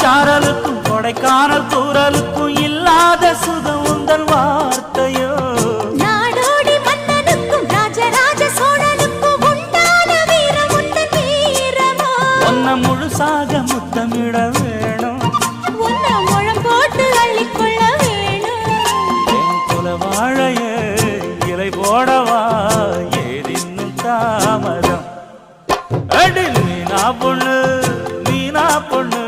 சாரலுக்கும் கொடைக்கானல் தூரலுக்கும் இல்லாத சுதம் உந்தன் வார்த்தையோ? நாடோடி மன்னனுக்கும் ராஜராஜ சோழனுக்கும் உண்டான வீரம் உந்தன் வீரமோ? ஒன்ன முழுசாக முத்தமிட வேணும். போட்டு அள்ளிக்கொள்ள வேணும். குல வாழையே இலை போடவா? ஏதின்னும் தாமதம். அடி நீனா பொண்ணு நீனா பொண்ணு.